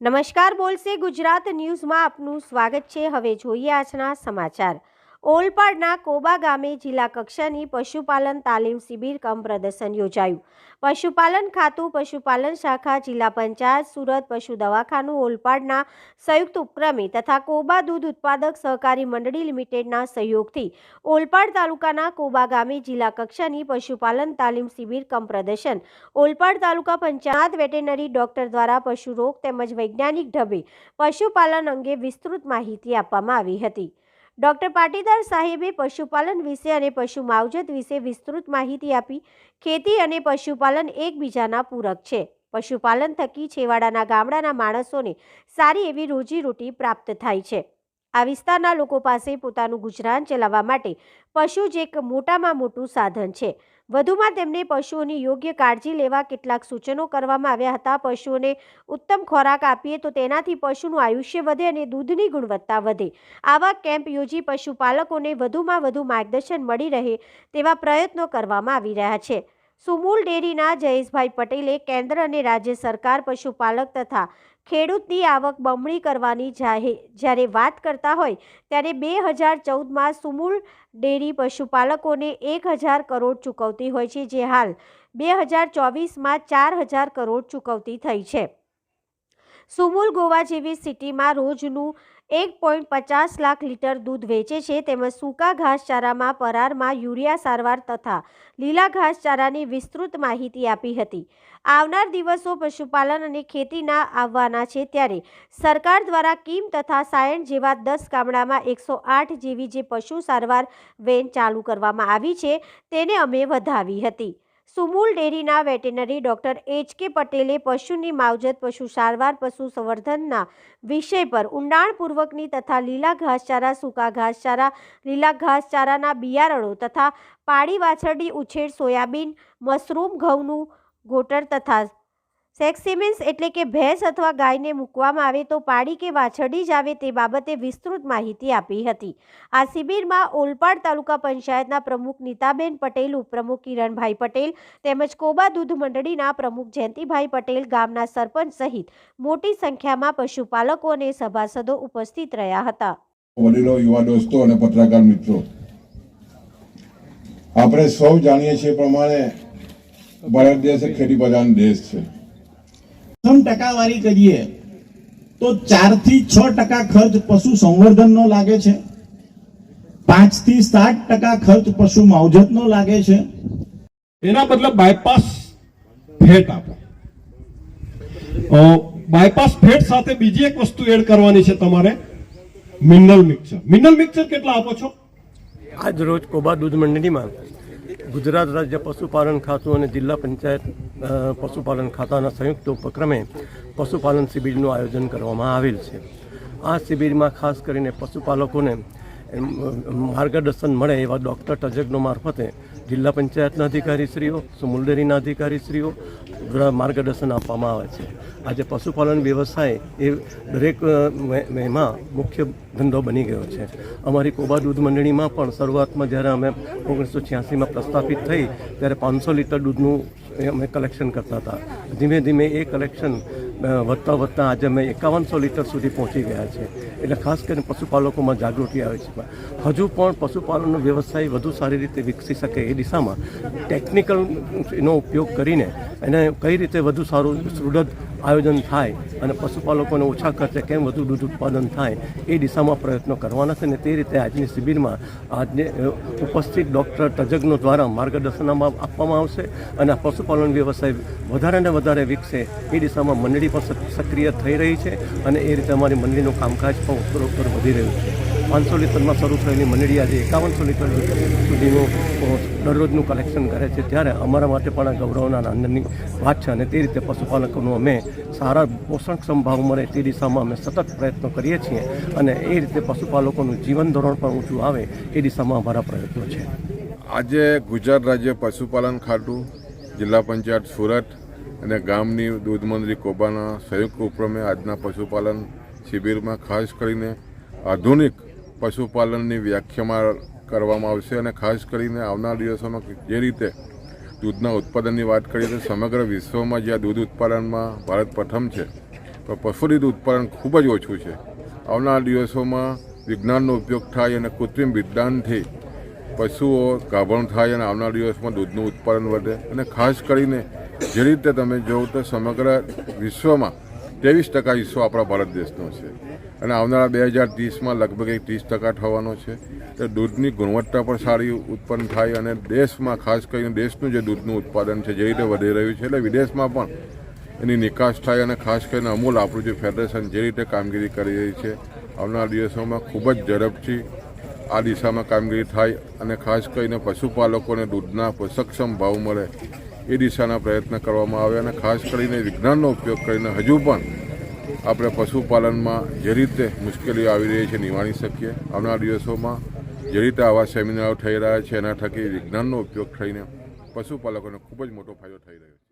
નમસ્કાર બોલશે ગુજરાત ન્યૂઝમાં આપનું સ્વાગત છે. હવે જોઈએ આજના સમાચાર. ઓલપાડના કોબા ગામે જિલ્લા કક્ષાની પશુપાલન તાલીમ શિબિર કમ પ્રદર્શન યોજાયું. પશુપાલન ખાતું, પશુપાલન શાખા, જિલ્લા પંચાયત, સુરત પશુ દવાખાનું ઓલપાડના સંયુક્ત ઉપક્રમે તથા કોબા દૂધ ઉત્પાદક સહકારી મંડળી લિમિટેડના સહયોગથી ઓલપાડ તાલુકાના કોબા ગામે જિલ્લા કક્ષાની પશુપાલન તાલીમ શિબિર કમ પ્રદર્શન. ઓલપાડ તાલુકા પંચાયત વેટેનરી ડોક્ટર દ્વારા પશુ રોગ તેમજ વૈજ્ઞાનિક ઢબે પશુપાલન અંગે વિસ્તૃત માહિતી આપવામાં આવી હતી. ડોક્ટર પાટીદાર સાહેબે પશુપાલન વિશે અને પશુ માવજત વિશે વિસ્તૃત માહિતી આપી. ખેતી અને પશુપાલન એકબીજાના પૂરક છે. પશુપાલન થકી છેવાડાના ગામડાના માણસોને સારી એવી રોજીરોટી પ્રાપ્ત થાય છે. આ વિસ્તારના લોકો પાસે પોતાનું ગુજરાન ચલાવવા માટે પશુ જ એક મોટામાં મોટું સાધન છે. વધુમાં તેમને પશુઓની યોગ્ય કાળજી લેવા કેટલાક સૂચનો કરવામાં આવ્યા હતા. પશુઓને ઉત્તમ ખોરાક આપીએ તો તેનાથી પશુનું આયુષ્ય વધે અને દૂધની ગુણવત્તા વધે. આવા કેમ્પ યોજી પશુપાલકોને વધુમાં વધુ માર્ગદર્શન મળી રહે તેવા પ્રયત્નો કરવામાં આવી રહ્યા છે. સુમૂલ ડેરીના જયેશભાઈ પટેલે કેન્દ્ર અને રાજ્ય સરકાર, પશુપાલક તથા ખેડૂતની આવક બમણી કરવાની જ્યારે વાત કરતા હોય, ત્યારે બે હજાર ચૌદમાં સુમૂલ ડેરી પશુપાલકોને એક હજાર કરોડ ચૂકવતી હોય છે, જે હાલ બે હજાર ચોવીસમાં ચાર હજાર કરોડ ચૂકવતી થઈ છે. સુમૂલ ગોવા જેવી સિટીમાં રોજનું એક પોઈન્ટ પચાસ લાખ લીટર દૂધ વેચે છે. તેમજ સૂકા ઘાસચારામાં પરારમાં યુરિયા સારવાર તથા લીલા ઘાસચારાની વિસ્તૃત માહિતી આપી હતી. આવનાર દિવસો પશુપાલન અને ખેતીના આવવાના છે ત્યારે સરકાર દ્વારા કીમ તથા સાયણ જેવા દસ ગામડામાં એકસો આઠ જેવી જે પશુ સારવાર વેન ચાલુ કરવામાં આવી છે, તેને અમે વધાવી હતી. સુમૂલ ડેરીના વેટેનરી ડોક્ટર એચ કે પટેલે પશુની માવજત, પશુ સારવાર, પશુ સંવર્ધનના વિષય પર ઊંડાણપૂર્વકની તથા લીલા ઘાસચારા, સૂકા ઘાસચારા, લીલા ઘાસચારાના બિયારણો તથા પાડી વાછરડી, ઉછેર, સોયાબીન, મશરૂમ, ઘઉંનું ગોટર તથા સેક્સિમેન્સ એટલે કે ભેંસ અથવા ગાયને મૂકવામાં આવે તો પાડી કે વાછરડી જ આવે તે બાબતે વિસ્તૃત માહિતી આપી હતી. આ શિબિરમાં ઓલપાડ તાલુકા પંચાયતના પ્રમુખ નીતાબેન પટેલ, ઉપપ્રમુખ કિરણભાઈ પટેલ તેમજ કોબા દૂધ મંડળીના પ્રમુખ જયંતિભાઈ પટેલ ગામના સરપંચ સહિત મોટી સંખ્યામાં પશુપાલકો અને સભાસદો ઉપસ્થિત રહ્યા હતા. વડીલો, યુવા દોસ્તો અને પત્રકાર મિત્રો, આપણે સૌ જાણીએ છીએ પ્રમાણે ભારત દેશ ખેતી પ્રધાન દેશ છે. પ્રથમ ટકાવારી કરીએ તો ચારથી છ ટકા ખર્ચ પશુ સંવર્ધનનો લાગે છે. પાંચથી સાત ટકા ખર્ચ પશુ માવજતનો લાગે છે. એના બદલે બાયપાસ ફેટ આપો. બાયપાસ ફેટ સાથે બીજી એક વસ્તુ એડ કરવાની છે તમારે મિનરલ મિક્સર. મિનરલ મિક્સર કેટલા આપો છો? આજ રોજ કોબા દૂધ મંડળીમાં ગુજરાત રાજ્ય પશુપાલન ખાતું અને જિલ્લા પંચાયત પશુપાલન ખાતાના સંયુક્ત ઉપક્રમે પશુપાલન શિબિરનું આયોજન કરવામાં આવેલ છે. આ શિબિરમાં ખાસ કરીને પશુપાલકોને માર્ગદર્શન મળે એવા ડૉક્ટર તજજ્ઞો મારફતે જિલ્લા પંચાયતના અધિકારીશ્રીઓ સુમુલડેરીના અધિકારીશ્રીઓ માર્ગદર્શન આપવામાં આવે છે. આજે પશુપાલન વ્યવસાય એ દરેક અ, મે- મેમાં મુખ્ય ધંધો બની ગયો છે. અમારી કોબા દૂધ મંડળીમાં પણ શરૂઆતમાં જ્યારે અમે ઓગણીસો છ્યાસીમાં પ્રસ્થાપિત થઈ ત્યારે પાંચસો લીટર દૂધનું અમે કલેક્શન કરતા હતા. ધીમે ધીમે એ કલેક્શન વધતા વધતા આજે અમે એકાવનસો લીટર સુધી પહોંચી ગયા છે. એટલે ખાસ કરીને પશુપાલકોમાં જાગૃતિ આવે છે. હજુ પણ પશુપાલનનો વ્યવસાય વધુ સારી રીતે વિકસી શકે એ દિશામાં ટેકનિકલ એનો ઉપયોગ કરીને એને કઈ રીતે વધુ સારું સુદૃઢ આયોજન થાય અને પશુપાલકોને ઓછા ખર્ચે કેમ વધુ દૂધ ઉત્પાદન થાય એ દિશામાં પ્રયત્નો કરવાના છે અને તે રીતે આજની શિબિરમાં આજને ઉપસ્થિત ડૉક્ટર તજજ્ઞો દ્વારા માર્ગદર્શન આપવામાં આવશે અને પશુપાલન વ્યવસાય વધારે ને વધારે વિકસે એ દિશામાં મંડળી પણ સક્રિય થઈ રહી છે અને એ રીતે અમારી મંડળીનું કામકાજ પણ ઉત્તરોત્તર વધી રહ્યું છે. પાંચસો લીટરમાં શરૂ થયેલી મંડળી આજે એકાવનસો લીટર સુધીનું દરરોજનું કલેક્શન કરે છે. ત્યારે અમારા માટે પણ ગૌરવના આનંદની વાત છે અને તે રીતે પશુપાલકોનું અમે સારા પોષણક્ષમ ભાવ મળે તે દિશામાં અમે સતત પ્રયત્નો કરીએ છીએ અને એ રીતે પશુપાલકોનું જીવન ધોરણ પણ ઊંચું આવે એ દિશામાં અમારા પ્રયત્નો છે. આજે ગુજરાત રાજ્ય પશુપાલન ખાતું, જિલ્લા પંચાયત સુરત અને ગામની દૂધ મંડળી કોબાના સંયુક્ત ઉપક્રમે આજના પશુપાલન શિબિરમાં ખાસ કરીને આધુનિક પશુપાલનની વ્યાખ્યામાં કરવામાં આવશે અને ખાસ કરીને આવનાર દિવસોમાં જે રીતે દૂધના ઉત્પાદનની વાત કરીએ તો સમગ્ર વિશ્વમાં જ્યાં દૂધ ઉત્પાદનમાં ભારત પ્રથમ છે, તો પશુ દૂધ ઉત્પાદન ખૂબ જ ઓછું છે. આવનાર દિવસોમાં વિજ્ઞાનનો ઉપયોગ થાય અને કૃત્રિમ વિજ્ઞાનથી પશુઓ ગાભણ થાય અને આવનાર દિવસમાં દૂધનું ઉત્પાદન વધે. અને ખાસ કરીને જે રીતે તમે જોવ તો સમગ્ર વિશ્વમાં ત્રેવીસ ટકા હિસ્સો આપણા ભારત દેશનો છે. અને આવનારા બે હજાર ત્રીસમાં લગભગ એક ત્રીસ ટકા થવાનો છે. તો દૂધની ગુણવત્તા પણ સારી ઉત્પન્ન થાય અને દેશમાં ખાસ કરીને દેશનું જે દૂધનું ઉત્પાદન છે, જે રીતે વધી રહ્યું છે, એટલે વિદેશમાં પણ એની નિકાસ થાય અને ખાસ કરીને અમૂલ આપણું જે ફેડરેશન જે રીતે કામગીરી કરી રહી છે, આવનારા દિવસોમાં ખૂબ જ ઝડપથી આ દિશામાં કામગીરી થાય અને ખાસ કરીને પશુપાલકોને દૂધના સક્ષમ ભાવ મળે એ દિશાના પ્રયત્ન કરવામાં આવે અને ખાસ કરીને વિજ્ઞાનનો ઉપયોગ કરીને હજુ પણ આપણે પશુપાલનમાં જે રીતે મુશ્કેલીઓ આવી રહી છે નિવારી શકીએ. આવનાર દિવસોમાં જે રીતે આવા સેમિનારો થઈ રહ્યા છે, એના થકી વિજ્ઞાનનો ઉપયોગ થઈને પશુપાલકોને ખૂબ જ મોટો ફાયદો થઈ રહ્યો છે.